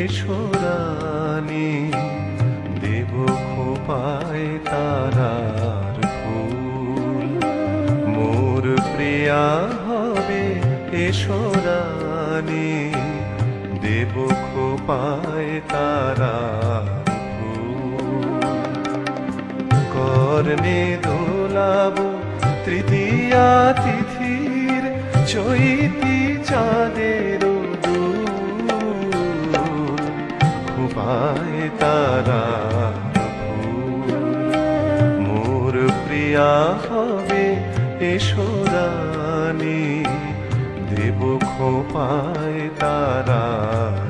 এসোরানি দেব খোপায় তারার ফুল। মোর প্রিয়া হবে এসোরানি দেব খোপায় তারার ফুল। কর্ণে দোলাব তৃতীয়া তিথির তারা মোর প্রিয়া হবে এসোরানি দেব খোপায় তারার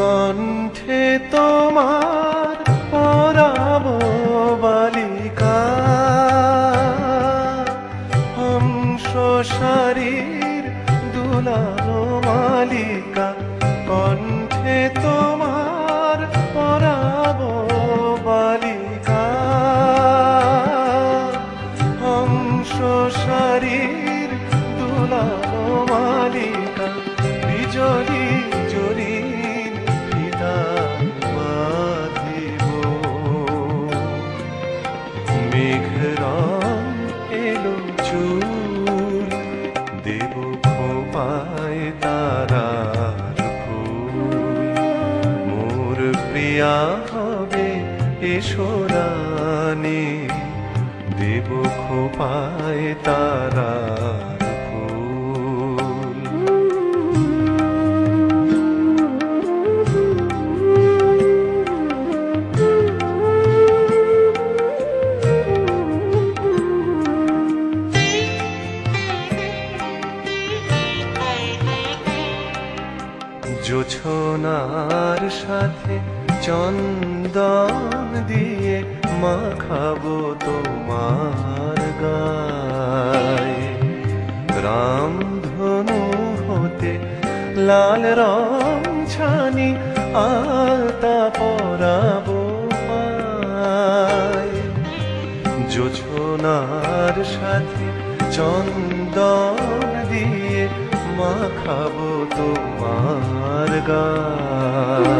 কণ্ঠে তোমার পরাব বালিকা। হংস শারীর দুলালো মালিকা, কণ্ঠে তোমার পরাব বালিকা। হংস শারীর দুলালো মালিকা বিজলি এসোরানি দেব খোপায় ফুল। জোছনার সাথে চন্দন দিয়ে মাখাবো তোমার গায়ে। রামধনু হতে লাল রং ছানি আলতা পরাবো জোছনার সাথে চন্দন দিয়ে মা মাখাবো তোমার গায়।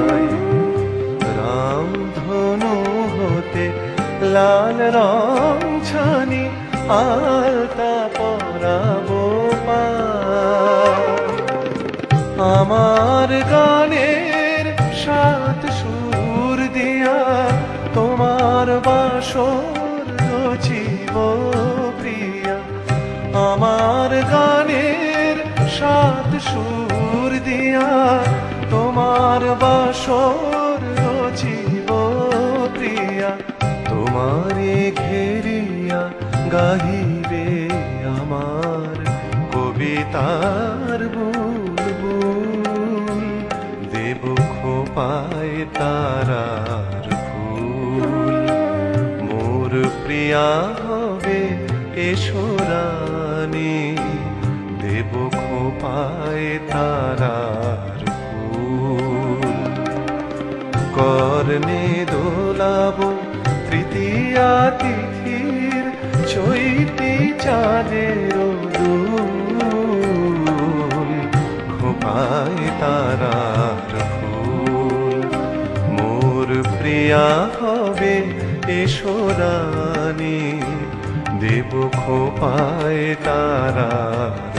লাল রং ছানি আলতা পরাবো আমার গানের সাত সুর দিয়া তোমার বাসর রচিব প্রিয়া। আমার গানের সাত সুর দিয়া তোমার বাসর ঘেরিয়া গাহিবে আমার কবিতার বুলবুল। দেব খোপায় তারার ফুল। মোর প্রিয়া হবে এসোরানি দেব খোপায় তারার ফুল। কর্ণে দোলাব তৃতীয়া তিথির চৈতি চাঁদের খোপায় তারার ফুল। মোর প্রিয়া হবে এসোরানি দেব খোপায় তারার